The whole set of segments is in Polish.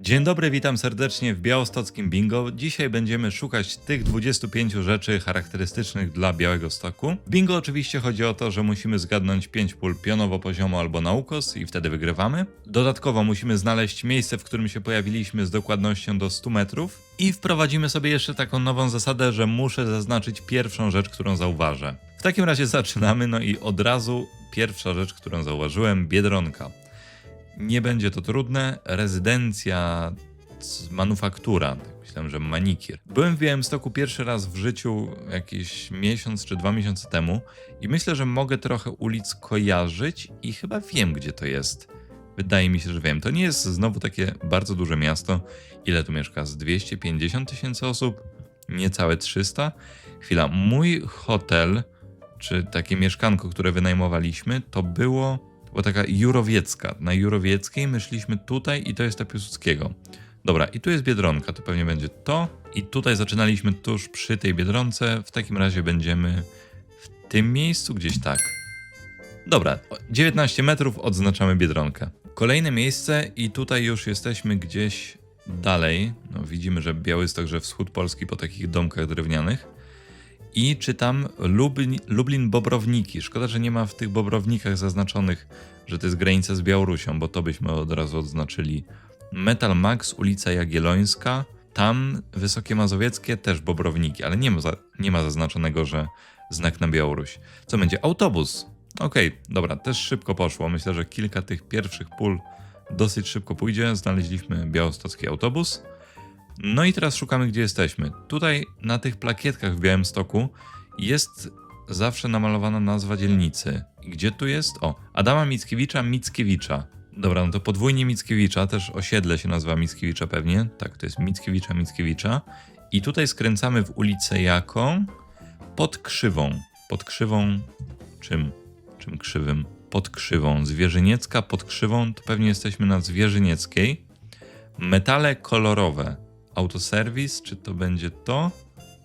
Dzień dobry, witam serdecznie w białostockim bingo. Dzisiaj będziemy szukać tych 25 rzeczy charakterystycznych dla Białego Stoku. Bingo oczywiście chodzi o to, że musimy zgadnąć 5 pól pionowo, poziomo albo na ukos i wtedy wygrywamy. Dodatkowo musimy znaleźć miejsce, w którym się pojawiliśmy z dokładnością do 100 metrów. I wprowadzimy sobie jeszcze taką nową zasadę, że muszę zaznaczyć pierwszą rzecz, którą zauważę. W takim razie zaczynamy, no i od razu pierwsza rzecz, którą zauważyłem, Biedronka. Nie będzie to trudne. Rezydencja, manufaktura. Tak Myślałem, że manikir. Byłem w Białymstoku pierwszy raz w życiu jakiś miesiąc czy dwa miesiące temu i myślę, że mogę trochę ulic kojarzyć i chyba wiem, gdzie to jest. Wydaje mi się, że wiem. To nie jest znowu takie bardzo duże miasto. Ile tu mieszka? Z 250 tysięcy osób? Niecałe 300? Chwila. Mój hotel, czy takie mieszkanko, które wynajmowaliśmy, to było była taka Jurowiecka. Na Jurowieckiej my szliśmy tutaj i to jest ta Piłsudskiego. Dobra, i tu jest Biedronka, to pewnie będzie to. I tutaj zaczynaliśmy tuż przy tej Biedronce. W takim razie będziemy w tym miejscu, gdzieś tak. Dobra, o- 19 metrów odznaczamy Biedronkę. Kolejne miejsce i tutaj już jesteśmy gdzieś dalej. No, widzimy, że Białystok, że wschód Polski po takich domkach drewnianych. I czytam Lublin, Lublin Bobrowniki. Szkoda, że nie ma w tych Bobrownikach zaznaczonych, że to jest granica z Białorusią, bo to byśmy od razu odznaczyli. Metal Max, ulica Jagiellońska. Tam Wysokie Mazowieckie, też Bobrowniki, ale nie ma, nie ma zaznaczonego, że znak na Białoruś. Co będzie? Autobus. Okej, dobra, też szybko poszło. Myślę, że kilka tych pierwszych pól dosyć szybko pójdzie. Znaleźliśmy białostocki autobus. No i teraz szukamy, gdzie jesteśmy. Tutaj na tych plakietkach w Białymstoku jest zawsze namalowana nazwa dzielnicy. Gdzie tu jest? O, Adama Mickiewicza, Mickiewicza. Dobra, no to podwójnie Mickiewicza, też osiedle się nazywa Mickiewicza pewnie. Tak, to jest Mickiewicza, Mickiewicza. I tutaj skręcamy w ulicę jaką? Pod krzywą. Pod krzywą czym? Czym krzywym? Pod krzywą. Zwierzyniecka pod krzywą to pewnie jesteśmy na Zwierzynieckiej. Metale kolorowe. Autoserwis, czy to będzie to?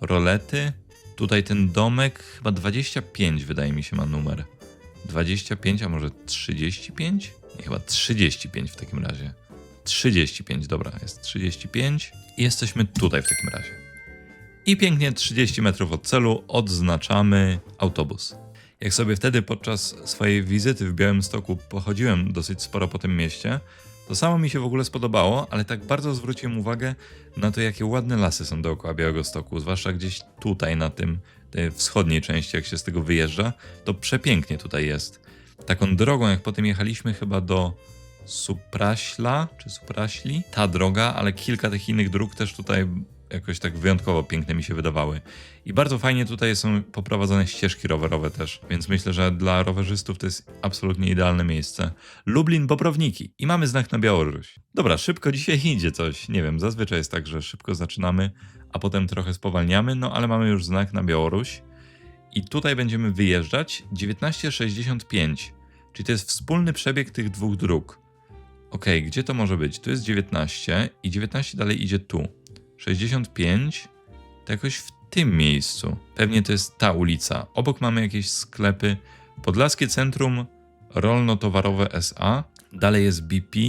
Rolety. Tutaj ten domek, chyba 25 wydaje mi się ma numer. 25, a może 35? Nie, chyba 35 w takim razie. 35, dobra, jest 35. I jesteśmy tutaj w takim razie. I pięknie 30 metrów od celu odznaczamy autobus. Jak sobie wtedy podczas swojej wizyty w Białymstoku pochodziłem dosyć sporo po tym mieście, to samo mi się w ogóle spodobało, ale tak bardzo zwróciłem uwagę na to, jakie ładne lasy są dookoła Białego Stoku, zwłaszcza gdzieś tutaj na tym, tej wschodniej części, jak się z tego wyjeżdża, to przepięknie tutaj jest. Taką drogą, jak potem jechaliśmy chyba do Supraśla, czy Supraśli, ta droga, ale kilka tych innych dróg też tutaj jakoś tak wyjątkowo piękne mi się wydawały. I bardzo fajnie tutaj są poprowadzone ścieżki rowerowe też, więc myślę, że dla rowerzystów to jest absolutnie idealne miejsce. Lublin Bobrowniki i mamy znak na Białoruś. Dobra, szybko dzisiaj idzie coś. Nie wiem, zazwyczaj jest tak, że szybko zaczynamy, a potem trochę spowalniamy, no ale mamy już znak na Białoruś. I tutaj będziemy wyjeżdżać 1965, czyli to jest wspólny przebieg tych dwóch dróg. Okej, gdzie to może być? Tu jest 19 i 19 dalej idzie tu. 65 to jakoś w tym miejscu. Pewnie to jest ta ulica. Obok mamy jakieś sklepy. Podlaskie Centrum Rolno-Towarowe SA. Dalej jest BP.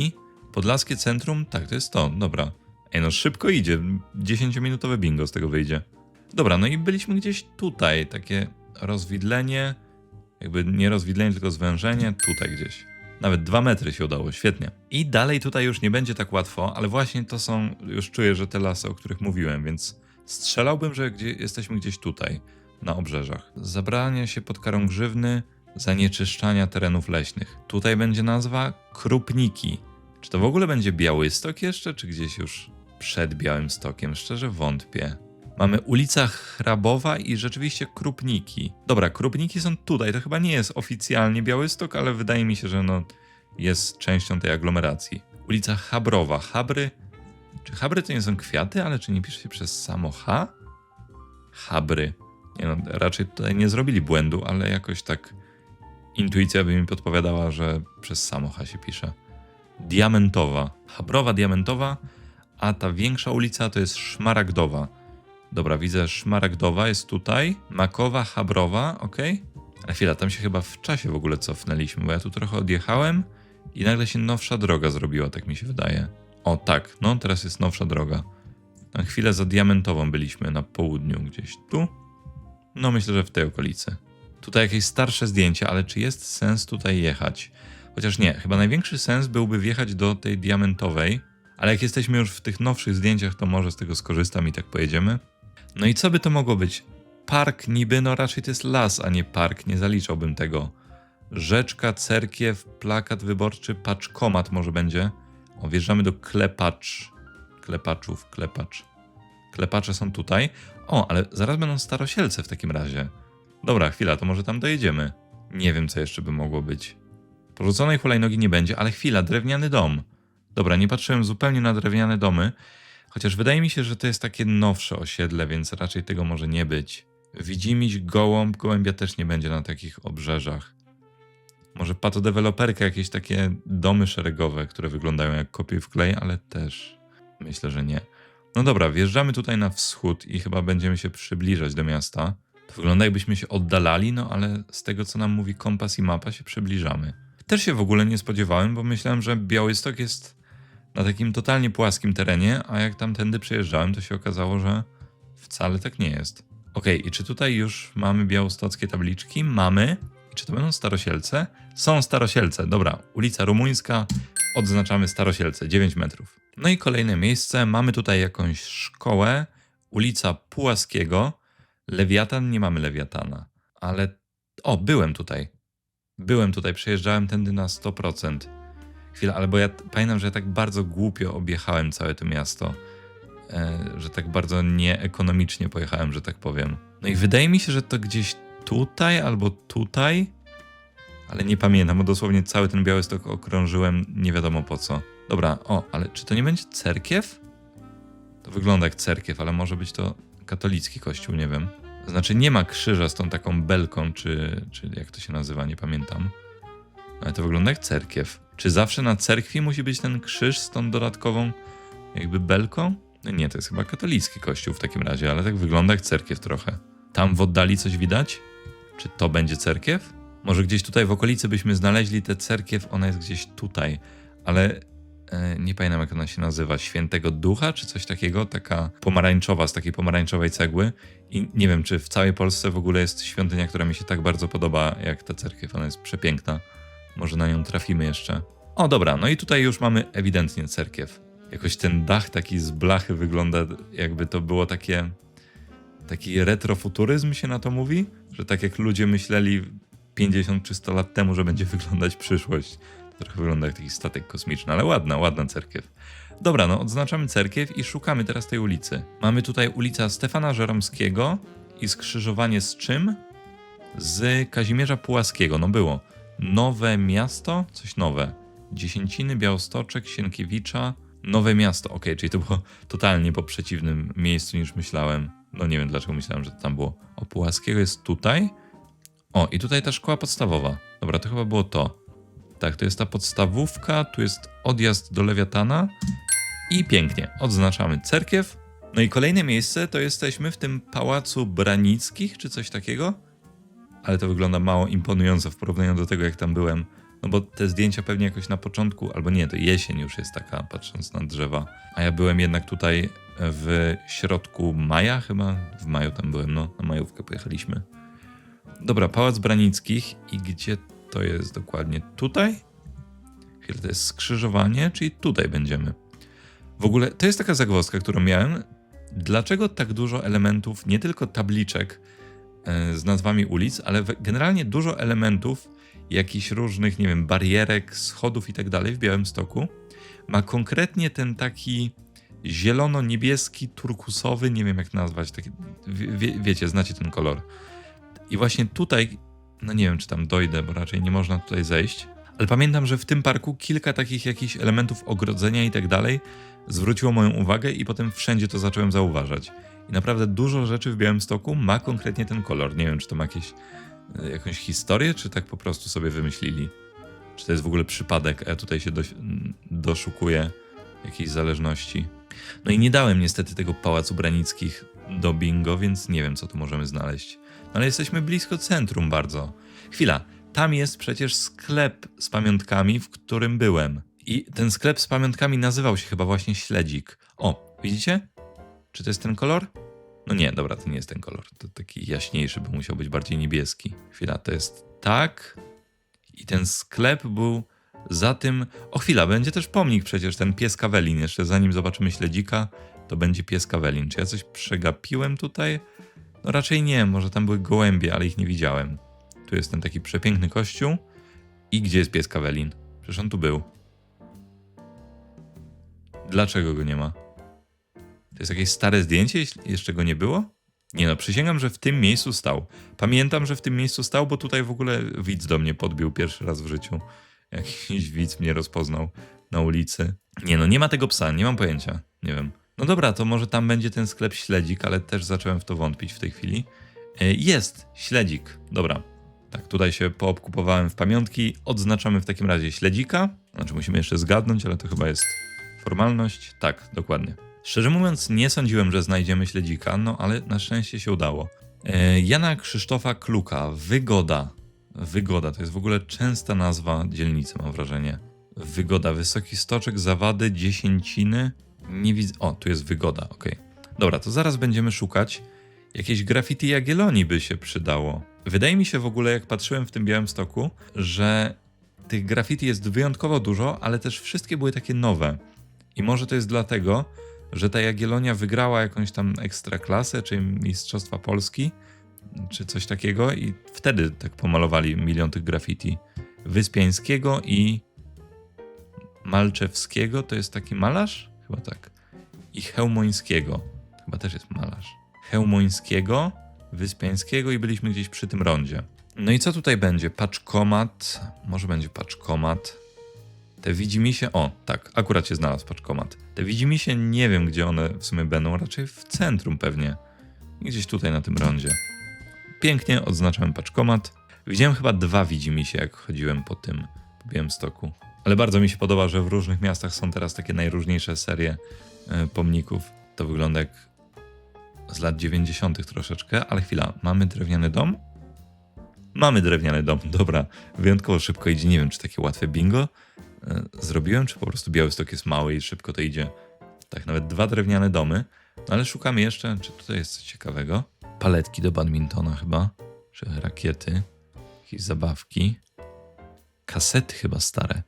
Podlaskie Centrum, tak, to jest to, dobra. Ej, no szybko idzie. 10-minutowe bingo z tego wyjdzie. Dobra, no i byliśmy gdzieś tutaj. Takie rozwidlenie. Jakby nie rozwidlenie, tylko zwężenie. Tutaj gdzieś. Nawet dwa metry się udało, świetnie. I dalej tutaj już nie będzie tak łatwo, ale właśnie to są, już czuję, że te lasy, o których mówiłem, więc strzelałbym, że gdzie, jesteśmy gdzieś tutaj, na obrzeżach. Zabrania się pod karą grzywny, zanieczyszczania terenów leśnych. Tutaj będzie nazwa Krupniki. Czy to w ogóle będzie Białystok jeszcze, czy gdzieś już przed Białymstokiem? Szczerze wątpię. Mamy ulica Hrabowa i rzeczywiście Krupniki. Dobra, Krupniki są tutaj. To chyba nie jest oficjalnie Białystok, ale wydaje mi się, że no jest częścią tej aglomeracji. Ulica Chabrowa. Chabry. Czy chabry to nie są kwiaty, ale czy nie pisze się przez samo H? Chabry. Nie no, raczej tutaj nie zrobili błędu, ale jakoś tak intuicja by mi podpowiadała, że przez samo H się pisze. Diamentowa. Chabrowa, Diamentowa, a ta większa ulica to jest Szmaragdowa. Dobra, widzę Szmaragdowa jest tutaj, Makowa, Chabrowa, ok? Ale chwila, tam się chyba w czasie w ogóle cofnęliśmy, bo ja tu trochę odjechałem i nagle się nowsza droga zrobiła, tak mi się wydaje. O tak, no teraz jest nowsza droga. Na chwilę za diamentową byliśmy na południu, gdzieś tu. No myślę, że w tej okolicy. Tutaj jakieś starsze zdjęcia, ale czy jest sens tutaj jechać? Chociaż nie, chyba największy sens byłby wjechać do tej diamentowej, ale jak jesteśmy już w tych nowszych zdjęciach, to może z tego skorzystam i tak pojedziemy. No i co by to mogło być? Park niby, no raczej to jest las, a nie park, nie zaliczałbym tego. Rzeczka, cerkiew, plakat wyborczy, paczkomat może będzie. O, wjeżdżamy do klepacz. Klepaczów, klepacz. Klepacze są tutaj. O, ale zaraz będą starosielce w takim razie. Dobra, chwila, to może tam dojedziemy. Nie wiem, co jeszcze by mogło być. Porzuconej hulajnogi nie będzie, ale chwila, drewniany dom. Dobra, nie patrzyłem zupełnie na drewniane domy, chociaż wydaje mi się, że to jest takie nowsze osiedle, więc raczej tego może nie być. Widzimiś, gołąb, gołębia też nie będzie na takich obrzeżach. Może patodeweloperka, jakieś takie domy szeregowe, które wyglądają jak kopie w klej, ale też myślę, że nie. No dobra, wjeżdżamy tutaj na wschód i chyba będziemy się przybliżać do miasta. To wygląda jakbyśmy się oddalali, no ale z tego co nam mówi kompas i mapa się przybliżamy. Też się w ogóle nie spodziewałem, bo myślałem, że Białystok jest na takim totalnie płaskim terenie, a jak tamtędy przejeżdżałem, to się okazało, że wcale tak nie jest. Okej, i czy tutaj już mamy białostockie tabliczki? Mamy. I czy to będą Starosielce? Są Starosielce, dobra. Ulica Rumuńska, odznaczamy Starosielce, 9 metrów. No i kolejne miejsce, mamy tutaj jakąś szkołę, ulica Pułaskiego. Lewiatan, nie mamy Lewiatana, ale... O, byłem tutaj. Byłem tutaj, przejeżdżałem tędy na 100%. Chwila, albo ja pamiętam, że ja tak bardzo głupio objechałem całe to miasto, e, że tak bardzo nieekonomicznie pojechałem, że tak powiem. No i wydaje mi się, że to gdzieś tutaj albo tutaj, ale nie pamiętam, bo dosłownie cały ten Białystok okrążyłem nie wiadomo po co. Dobra, o, ale czy to nie będzie cerkiew? To wygląda jak cerkiew, ale może być to katolicki kościół, nie wiem. Znaczy nie ma krzyża z tą taką belką, czy, czy jak to się nazywa, nie pamiętam. Ale to wygląda jak cerkiew. Czy zawsze na cerkwi musi być ten krzyż z tą dodatkową jakby belką? Nie, to jest chyba katolicki kościół w takim razie, ale tak wygląda jak cerkiew trochę. Tam w oddali coś widać? Czy to będzie cerkiew? Może gdzieś tutaj w okolicy byśmy znaleźli tę cerkiew, ona jest gdzieś tutaj, ale e, nie pamiętam jak ona się nazywa, Świętego Ducha czy coś takiego, taka pomarańczowa, z takiej pomarańczowej cegły i nie wiem, czy w całej Polsce w ogóle jest świątynia, która mi się tak bardzo podoba jak ta cerkiew, ona jest przepiękna. Może na nią trafimy jeszcze. O, dobra, no i tutaj już mamy ewidentnie cerkiew. Jakoś ten dach taki z blachy wygląda, jakby to było takie. Taki retrofuturyzm się na to mówi, że tak jak ludzie myśleli 50 czy 100 lat temu, że będzie wyglądać przyszłość. Trochę wygląda jak taki statek kosmiczny, ale ładna, ładna cerkiew. Dobra, no odznaczamy cerkiew i szukamy teraz tej ulicy. Mamy tutaj ulica Stefana Żeromskiego i skrzyżowanie z czym? Z Kazimierza Pułaskiego, no było. Nowe miasto, coś nowe. Dziesięciny, Białostoczek, Sienkiewicza, Nowe miasto. Okej, czyli to było totalnie po przeciwnym miejscu niż myślałem. No nie wiem dlaczego myślałem, że to tam było. O, Pułaskiego jest tutaj. O, i tutaj ta szkoła podstawowa. Dobra, to chyba było to. Tak, to jest ta podstawówka, tu jest odjazd do Lewiatana i pięknie, odznaczamy cerkiew. No i kolejne miejsce to jesteśmy w tym Pałacu Branickich, czy coś takiego ale to wygląda mało imponująco w porównaniu do tego, jak tam byłem. No bo te zdjęcia pewnie jakoś na początku, albo nie, to jesień już jest taka, patrząc na drzewa. A ja byłem jednak tutaj w środku maja, chyba w maju tam byłem, no, na majówkę pojechaliśmy. Dobra, Pałac Branickich i gdzie to jest dokładnie? Tutaj? Chwilę, to jest skrzyżowanie, czyli tutaj będziemy. W ogóle to jest taka zagwozdka, którą miałem. Dlaczego tak dużo elementów, nie tylko tabliczek, e, z nazwami ulic, ale generalnie dużo elementów, jakichś różnych, nie wiem, barierek, schodów i tak dalej w Białymstoku ma konkretnie ten taki zielono-niebieski, turkusowy, nie wiem jak nazwać, taki, wie- wiecie, znacie ten kolor. I właśnie tutaj, no nie wiem czy tam dojdę, bo raczej nie można tutaj zejść, ale pamiętam, że w tym parku kilka takich jakichś elementów ogrodzenia i tak dalej zwróciło moją uwagę i potem wszędzie to zacząłem zauważać. I naprawdę dużo rzeczy w Białymstoku ma konkretnie ten kolor. Nie wiem, czy to ma jakieś, e, jakąś historię, czy tak po prostu sobie wymyślili. Czy to jest w ogóle przypadek, a ja tutaj się doszukuję jakiejś zależności. No i nie dałem niestety tego Pałacu Branickich do bingo, więc nie wiem, co tu możemy znaleźć. No ale jesteśmy blisko centrum bardzo. Chwila, tam jest przecież sklep z pamiątkami, w którym byłem. I ten sklep z pamiątkami nazywał się chyba właśnie Śledzik. O, widzicie? Czy to jest ten kolor? No nie, dobra, to nie jest ten kolor. To taki jaśniejszy, by musiał być bardziej niebieski. Chwila, to jest tak. I ten sklep był za tym. O chwila, będzie też pomnik przecież, ten pies Kawelin. Jeszcze zanim zobaczymy śledzika, to będzie pies Kawelin. Czy ja coś przegapiłem tutaj? No raczej nie, może tam były gołębie, ale ich nie widziałem. Tu jest ten taki przepiękny kościół. I gdzie jest pies Kawelin? Przecież on tu był. Dlaczego go nie ma? To jest jakieś stare zdjęcie, jeszcze go nie było? Nie no, przysięgam, że w tym miejscu stał. Pamiętam, że w tym miejscu stał, bo tutaj w ogóle widz do mnie podbił pierwszy raz w życiu. Jakiś widz mnie rozpoznał na ulicy. Nie no, nie ma tego psa, nie mam pojęcia. Nie wiem. No dobra, to może tam będzie ten sklep śledzik, ale też zacząłem w to wątpić w tej chwili. E, Jest, śledzik. Dobra. Tak, tutaj się poobkupowałem w pamiątki. Odznaczamy w takim razie śledzika. Znaczy musimy jeszcze zgadnąć, ale to chyba jest formalność. Tak, dokładnie. Szczerze mówiąc, nie sądziłem, że znajdziemy śledzika, no ale na szczęście się udało. E, Jana Krzysztofa Kluka, Wygoda. Wygoda to jest w ogóle częsta nazwa dzielnicy, mam wrażenie. Wygoda, wysoki stoczek, zawady, dziesięciny. Nie widzę. O, tu jest wygoda, okej. Dobra, to zaraz będziemy szukać. Jakieś graffiti Jagiellonii by się przydało. Wydaje mi się w ogóle, jak patrzyłem w tym białym stoku, że tych graffiti jest wyjątkowo dużo, ale też wszystkie były takie nowe. I może to jest dlatego, że ta Jagiellonia wygrała jakąś tam ekstraklasę, czy Mistrzostwa Polski, czy coś takiego i wtedy tak pomalowali milion tych graffiti. Wyspiańskiego i Malczewskiego, to jest taki malarz? Chyba tak. I Chełmońskiego, chyba też jest malarz. Chełmońskiego, Wyspiańskiego i byliśmy gdzieś przy tym rondzie. No i co tutaj będzie? Paczkomat, może będzie paczkomat. Te widzimisię, o tak, akurat się znalazł paczkomat. Te widzimisię nie wiem gdzie one w sumie będą, raczej w centrum pewnie. Gdzieś tutaj na tym rondzie. Pięknie odznaczam paczkomat. Widziałem chyba dwa widzimisię jak chodziłem po tym, po Białymstoku. Ale bardzo mi się podoba, że w różnych miastach są teraz takie najróżniejsze serie e, pomników. To wygląda jak z lat 90. troszeczkę, ale chwila, mamy drewniany dom? Mamy drewniany dom, dobra. Wyjątkowo szybko idzie. Nie wiem, czy takie łatwe bingo zrobiłem, czy po prostu Białystok jest mały i szybko to idzie. Tak, nawet dwa drewniane domy. No ale szukamy jeszcze, czy tutaj jest coś ciekawego. Paletki do badmintona chyba, czy rakiety, jakieś zabawki. Kasety chyba stare.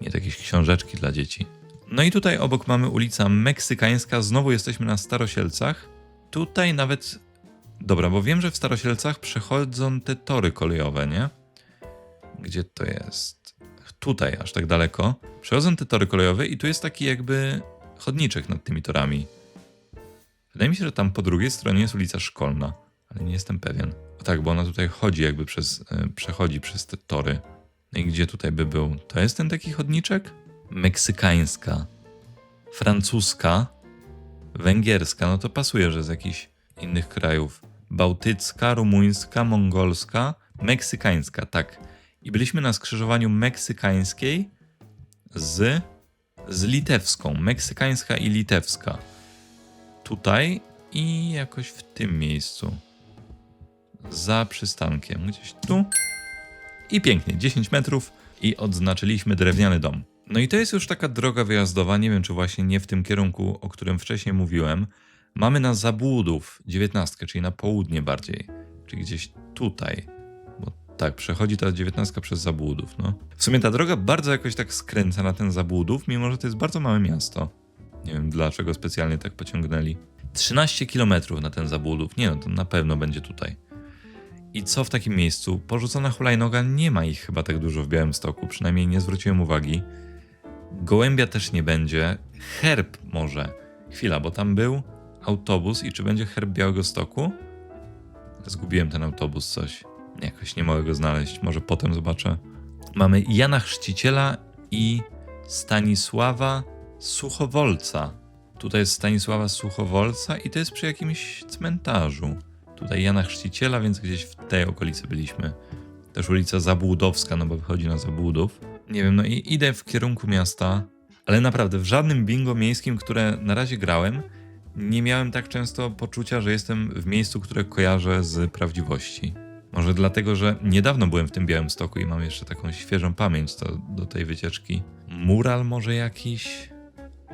Nie, jakieś książeczki dla dzieci. No i tutaj obok mamy ulica Meksykańska. Znowu jesteśmy na Starosielcach. Tutaj nawet... Dobra, bo wiem, że w Starosielcach przechodzą te tory kolejowe, nie? Gdzie to jest? Tutaj, aż tak daleko. Przechodzą te tory kolejowe i tu jest taki jakby chodniczek nad tymi torami. Wydaje mi się, że tam po drugiej stronie jest ulica Szkolna, ale nie jestem pewien. O tak, bo ona tutaj chodzi jakby przez... e, przechodzi przez te tory. No i gdzie tutaj by był? To jest ten taki chodniczek? Meksykańska, francuska, węgierska, no to pasuje, że z jakichś innych krajów. Bałtycka, rumuńska, mongolska, meksykańska, tak. I byliśmy na skrzyżowaniu meksykańskiej z, z litewską. Meksykańska i litewska. Tutaj i jakoś w tym miejscu. Za przystankiem. Gdzieś tu. I pięknie, 10 metrów i odznaczyliśmy drewniany dom. No i to jest już taka droga wyjazdowa, nie wiem czy właśnie nie w tym kierunku, o którym wcześniej mówiłem. Mamy na Zabłudów 19, czyli na południe bardziej, czyli gdzieś tutaj. Tak, przechodzi ta 19 przez Zabłudów, no. W sumie ta droga bardzo jakoś tak skręca na ten Zabłudów, mimo że to jest bardzo małe miasto. Nie wiem dlaczego specjalnie tak pociągnęli. 13 km na ten Zabłudów, nie no, to na pewno będzie tutaj. I co w takim miejscu? Porzucona hulajnoga nie ma ich chyba tak dużo w Białymstoku, przynajmniej nie zwróciłem uwagi. Gołębia też nie będzie. Herb może. Chwila, bo tam był autobus i czy będzie herb Białego Stoku? Zgubiłem ten autobus coś. Jakoś nie mogę go znaleźć, może potem zobaczę. Mamy Jana Chrzciciela i Stanisława Suchowolca. Tutaj jest Stanisława Suchowolca i to jest przy jakimś cmentarzu. Tutaj Jana Chrzciciela, więc gdzieś w tej okolicy byliśmy. Też ulica Zabłudowska, no bo wychodzi na Zabłudów. Nie wiem, no i idę w kierunku miasta, ale naprawdę w żadnym bingo miejskim, które na razie grałem, nie miałem tak często poczucia, że jestem w miejscu, które kojarzę z prawdziwości. Może dlatego, że niedawno byłem w tym białym stoku i mam jeszcze taką świeżą pamięć to do tej wycieczki. Mural może jakiś?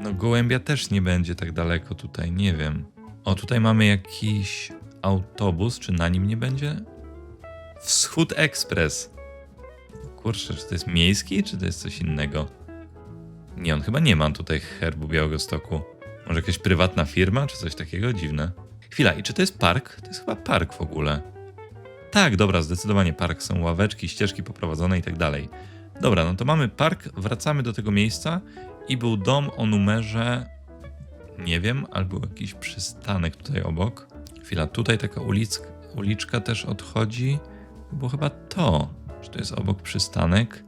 No gołębia też nie będzie tak daleko tutaj, nie wiem. O, tutaj mamy jakiś autobus, czy na nim nie będzie? Wschód Express. Kurczę, czy to jest miejski, czy to jest coś innego? Nie, on chyba nie ma tutaj herbu Białego Stoku. Może jakaś prywatna firma, czy coś takiego? Dziwne. Chwila, i czy to jest park? To jest chyba park w ogóle. Tak, dobra, zdecydowanie park. Są ławeczki, ścieżki poprowadzone i tak dalej. Dobra, no to mamy park, wracamy do tego miejsca i był dom o numerze, nie wiem, albo jakiś przystanek tutaj obok. Chwila, tutaj taka ulic, uliczka też odchodzi. Było chyba to, że to jest obok przystanek.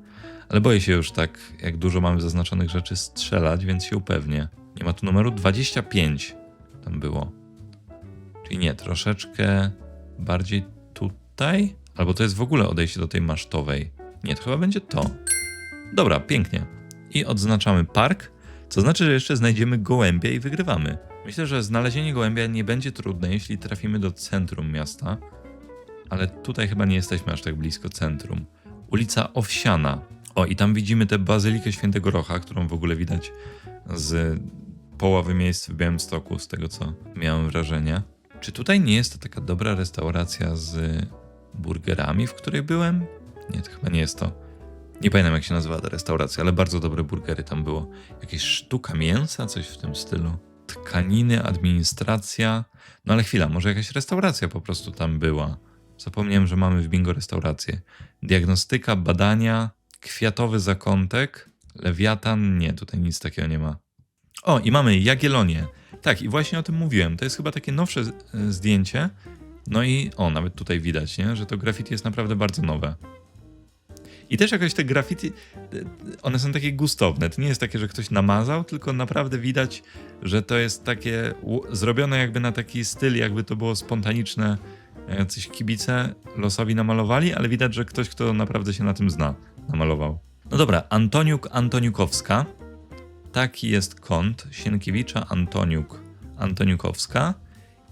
Ale boję się już tak, jak dużo mamy zaznaczonych rzeczy strzelać, więc się upewnię. Nie ma tu numeru 25. Tam było. Czyli nie, troszeczkę bardziej tutaj? Albo to jest w ogóle odejście do tej masztowej. Nie, to chyba będzie to. Dobra, pięknie. I odznaczamy park, co znaczy, że jeszcze znajdziemy gołębia i wygrywamy. Myślę, że znalezienie gołębia nie będzie trudne, jeśli trafimy do centrum miasta. Ale tutaj chyba nie jesteśmy aż tak blisko centrum. Ulica Owsiana. O, i tam widzimy tę bazylikę świętego Rocha, którą w ogóle widać z połowy miejsc w Białymstoku, z tego co miałem wrażenie. Czy tutaj nie jest to taka dobra restauracja z burgerami, w której byłem? Nie, to chyba nie jest to. Nie pamiętam jak się nazywa ta restauracja, ale bardzo dobre burgery tam było. Jakieś sztuka mięsa, coś w tym stylu. Tkaniny, administracja. No ale chwila, może jakaś restauracja po prostu tam była. Zapomniałem, że mamy w bingo restaurację. Diagnostyka, badania, kwiatowy zakątek, lewiatan. Nie, tutaj nic takiego nie ma. O, i mamy Jagiellonię. Tak, i właśnie o tym mówiłem. To jest chyba takie nowsze e, zdjęcie. No i o, nawet tutaj widać, nie? że to graffiti jest naprawdę bardzo nowe. I też jakoś te graffiti, e, one są takie gustowne. To nie jest takie, że ktoś namazał, tylko naprawdę widać, że to jest takie zrobione jakby na taki styl, jakby to było spontaniczne. Jacyś kibice losowi namalowali, ale widać, że ktoś, kto naprawdę się na tym zna, namalował. No dobra, Antoniuk Antoniukowska. Taki jest kąt Sienkiewicza Antoniuk Antoniukowska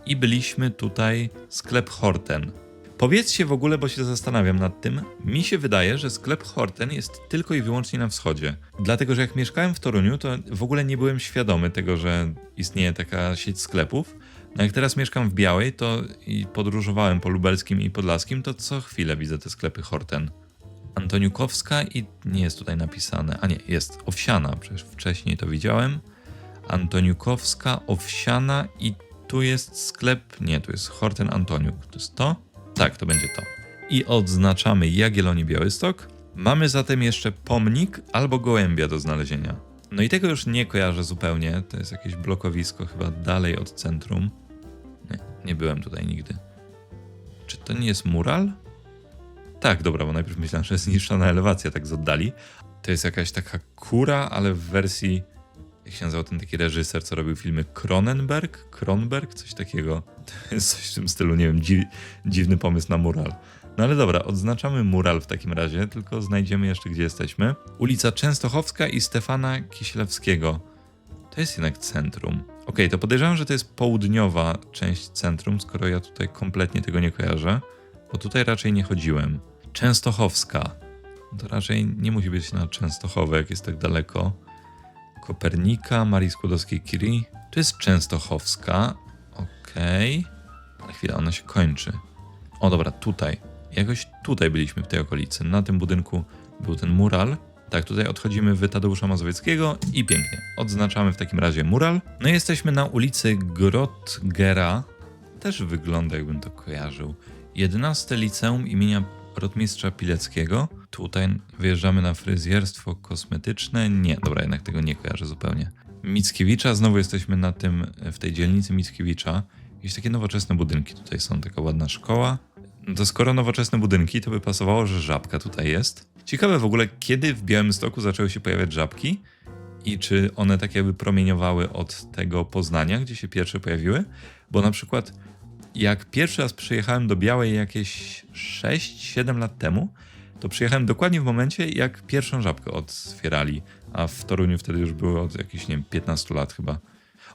i byliśmy tutaj sklep Horten. Powiedzcie w ogóle, bo się zastanawiam nad tym. Mi się wydaje, że sklep Horten jest tylko i wyłącznie na wschodzie. Dlatego, że jak mieszkałem w Toruniu, to w ogóle nie byłem świadomy tego, że istnieje taka sieć sklepów. No jak teraz mieszkam w Białej, to i podróżowałem po lubelskim i podlaskim, to co chwilę widzę te sklepy Horten. Antoniukowska i nie jest tutaj napisane. A nie, jest Owsiana, przecież wcześniej to widziałem. Antoniukowska, Owsiana i tu jest sklep. Nie, tu jest Horten Antoniuk. To jest to? Tak, to będzie to. I odznaczamy Jagiellonię Białystok. Mamy zatem jeszcze pomnik albo gołębia do znalezienia. No i tego już nie kojarzę zupełnie. To jest jakieś blokowisko chyba dalej od centrum. Nie, nie byłem tutaj nigdy. Czy to nie jest mural? Tak, dobra, bo najpierw myślałem, że jest zniszczona elewacja tak z oddali. To jest jakaś taka kura, ale w wersji, jak się nazywał ten taki reżyser, co robił filmy Cronenberg? Kronberg? Coś takiego. To jest coś w tym stylu, nie wiem, dzi dziwny pomysł na mural. No ale dobra, odznaczamy mural w takim razie, tylko znajdziemy jeszcze, gdzie jesteśmy. Ulica Częstochowska i Stefana Kisielewskiego. To jest jednak centrum. Okej, to podejrzewam, że to jest południowa część centrum, skoro ja tutaj kompletnie tego nie kojarzę, bo tutaj raczej nie chodziłem. Częstochowska. To raczej nie musi być na Częstochowe, jak jest tak daleko. Kopernika, Marii Skłodowskiej-Curie. Tu jest Częstochowska. Okej. Ale chwila, ona się kończy. O dobra, tutaj. Jakoś tutaj byliśmy w tej okolicy. Na tym budynku był ten mural. Tak, tutaj odchodzimy w Tadeusza Mazowieckiego i pięknie. Odznaczamy w takim razie mural. No i jesteśmy na ulicy Grotgera. Też wygląda jakbym to kojarzył. 11 liceum imienia rotmistrza Pileckiego. Tutaj wyjeżdżamy na fryzjerstwo kosmetyczne. Nie, dobra, jednak tego nie kojarzę zupełnie. Mickiewicza, znowu jesteśmy na tym, w tej dzielnicy Mickiewicza. Jakieś takie nowoczesne budynki tutaj są, taka ładna szkoła. No to skoro nowoczesne budynki, to by pasowało, że żabka tutaj jest. Ciekawe w ogóle, kiedy w Białymstoku zaczęły się pojawiać żabki i czy one tak jakby promieniowały od tego Poznania, gdzie się pierwsze pojawiły. Bo na przykład jak pierwszy raz przyjechałem do Białej jakieś 6-7 lat temu, to przyjechałem dokładnie w momencie, jak pierwszą żabkę otwierali, a w Toruniu wtedy już było od jakichś, nie wiem, 15 lat chyba.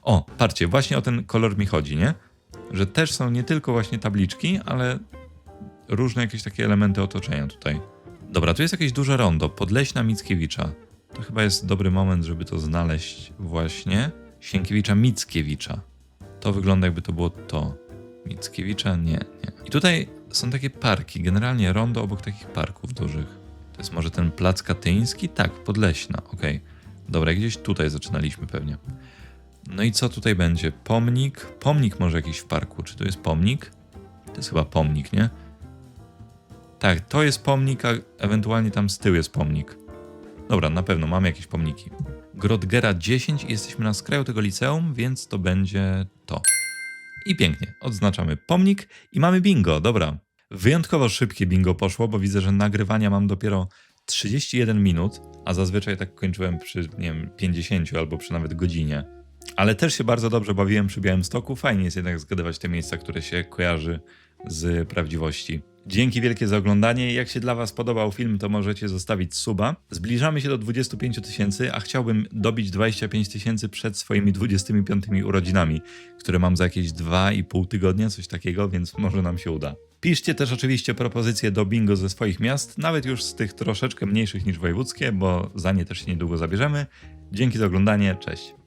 O, patrzcie, właśnie o ten kolor mi chodzi, nie? Że też są nie tylko właśnie tabliczki, ale różne jakieś takie elementy otoczenia tutaj. Dobra, tu jest jakieś duże rondo, Podleśna Mickiewicza. To chyba jest dobry moment, żeby to znaleźć właśnie. Sienkiewicza Mickiewicza. To wygląda jakby to było to. Mickiewicza? Nie, nie. I tutaj są takie parki, generalnie rondo obok takich parków dużych. To jest może ten plac katyński? Tak, Podleśna, okej. Dobra, gdzieś tutaj zaczynaliśmy pewnie. No i co tutaj będzie? Pomnik? Pomnik może jakiś w parku. Czy to jest pomnik? To jest chyba pomnik, nie? Tak, to jest pomnik, a ewentualnie tam z tyłu jest pomnik. Dobra, na pewno mamy jakieś pomniki. Grodgera 10 i jesteśmy na skraju tego liceum, więc to będzie to. I pięknie, odznaczamy pomnik i mamy bingo, dobra. Wyjątkowo szybkie bingo poszło, bo widzę, że nagrywania mam dopiero 31 minut, a zazwyczaj tak kończyłem przy, nie wiem, 50 albo przy nawet godzinie. Ale też się bardzo dobrze bawiłem przy Białymstoku. Fajnie jest jednak zgadywać te miejsca, które się kojarzy z prawdziwości. Dzięki wielkie za oglądanie. Jak się dla Was podobał film, to możecie zostawić suba. Zbliżamy się do 25 tysięcy, a chciałbym dobić 25 tysięcy przed swoimi 25 urodzinami, które mam za jakieś 2,5 tygodnia, coś takiego, więc może nam się uda. Piszcie też oczywiście propozycje do bingo ze swoich miast, nawet już z tych troszeczkę mniejszych niż wojewódzkie, bo za nie też się niedługo zabierzemy. Dzięki za oglądanie, cześć.